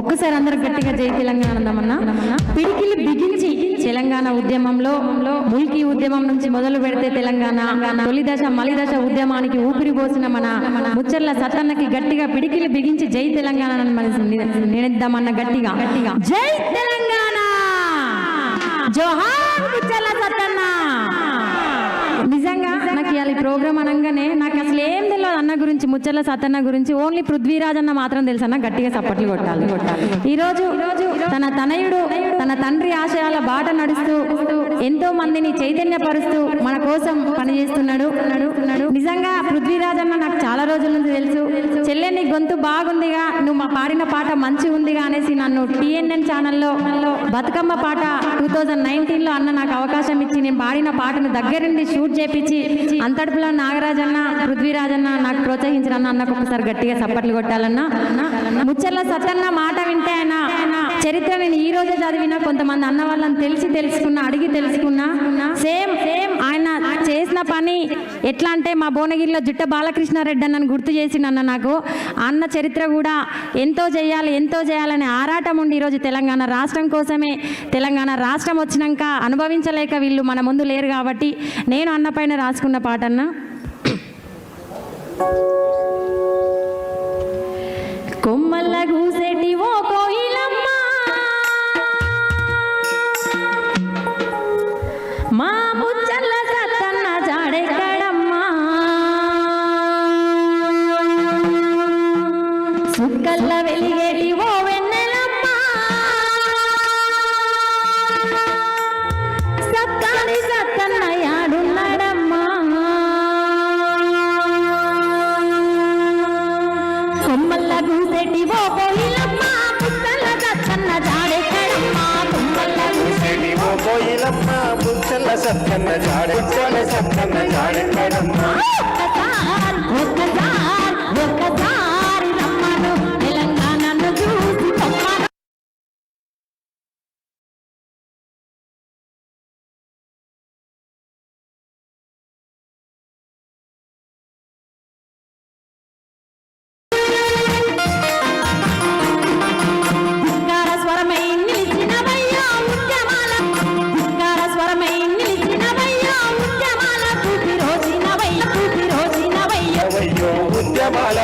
ఒక్కసారి అందరూ గట్టిగా జై తెలంగాణ అందామన్నా పిడికిలు బిగించి తెలంగాణ ఉద్యమంలో ముల్కీ ఉద్యమం నుంచి మొదలు పెడితే తెలంగాణ తొలిదశ మలిదశ ఉద్యమానికి ఊపిరి పోసిన మన ముచ్చర్ల సతన్నకి గట్టిగా పిడికిలు బిగించి జై తెలంగాణ అని నినిద్దామన్న గట్టిగా. గట్టిగా జై తెలంగాణ! జోహార్ ముచ్చర్ల సతన్న నిజంగా నాకు ప్రోగ్రామ్ అనగానే నాకు అసలు ఏం తెలియదు అన్న గురించి ముచ్చర్ల సత్తన్న గురించి. ఓన్లీ పృథ్వీరాజ్ అన్న మాత్రం తెలుసు అన్న గట్టిగా చప్పట్లు కొట్టాలి. కొట్టాలి ఈ రోజు తన తనయుడు తన తండ్రి ఆశయాల బాట నడుస్తూ ఎంతో మందిని చైతన్యపరుస్తూ మన కోసం పనిచేస్తున్నాడు. నిజంగా పృథ్వీరాజ్ అన్న నాకు చాలా రోజుల నుంచి తెలుసు. చెల్లె నీ గొంతు బాగుందిగా నువ్వు మా పాడిన పాట మంచి ఉందిగా అనేసి నన్ను టిఎన్ఎన్ ఛానల్లో బతుకమ్మ పాట టూ థౌజండ్ నైన్టీన్లో అన్న నాకు అవకాశం ఇచ్చి నేను పాడిన పాటను దగ్గరుండి షూట్ చేపించి అంతటిలో నాగరాజన్న పృథ్వీరాజన్న నాకు ప్రోత్సహించిన అన్న అన్నకు ఒకసారి గట్టిగా చప్పట్లు కొట్టాలన్నా. ముచ్చర్ల సత్తన్న మాట వింటే ఏదో చదివినా కొంతమంది అన్న వాళ్ళని తెలిసి తెలుసుకున్నా అడిగి తెలుసుకున్నా సేమ్ సేమ్ ఆయన చేసిన పని ఎట్లా అంటే మా భువనగిరిలో జుట్ట బాలకృష్ణారెడ్డి అన్నను గుర్తు చేసిండు అన్న నాకు. అన్న చరిత్ర కూడా ఎంతో చేయాలి ఎంతో చేయాలనే ఆరాటం ఉండి ఈరోజు తెలంగాణ రాష్ట్రం కోసమే తెలంగాణ రాష్ట్రం వచ్చినాక అనుభవించలేక వీళ్ళు మన ముందు లేరు కాబట్టి నేను అన్న పైన రాసుకున్న పాట సత్తాని సత్తన్న యాడున్నాడమ్మా కొమ్మల్ల గూసెటి ఓ కోయిలమ్మ ముచ్చల్ల సత్తన్న జాడెక్కడమ్మా కొమ్మల్ల సెడి ఓ సత్తన్న సత్తన్న ఒక్కసారి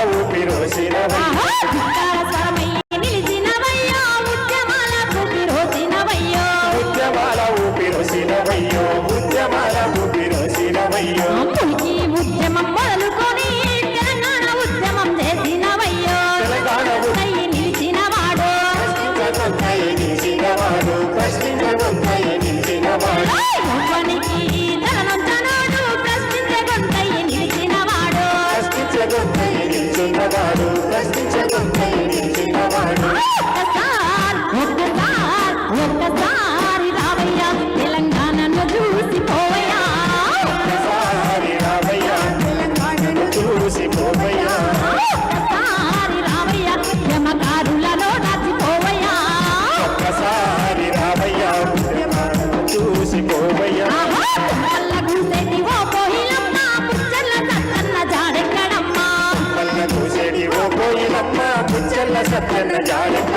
ఉద్యమాల నిల్చున్నవాడు ప్రశ్నించగొంతయ నిలిచినవాడు them, them, them, them,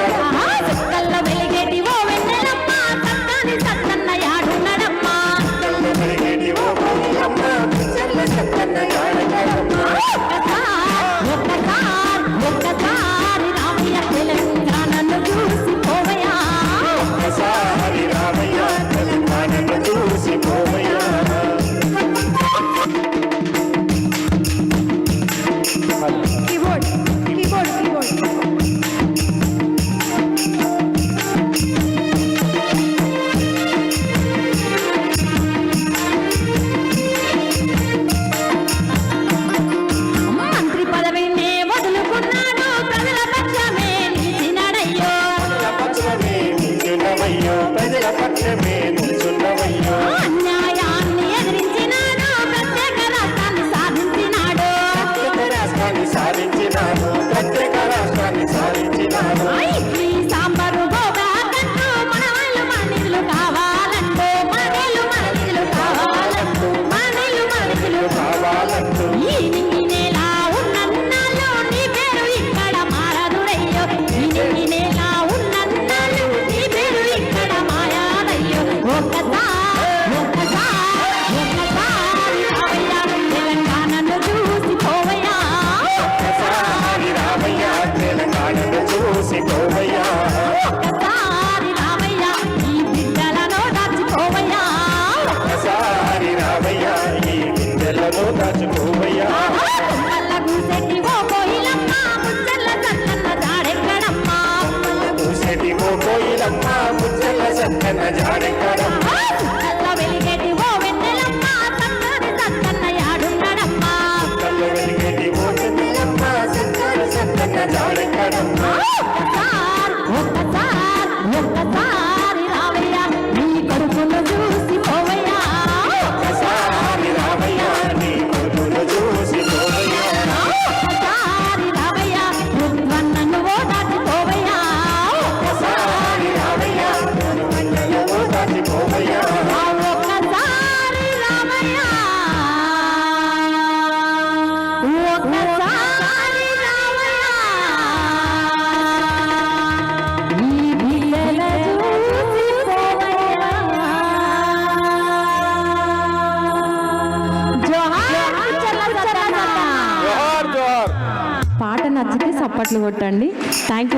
Muchhala Sattanna చప్పట్లు కొట్టండి. థ్యాంక్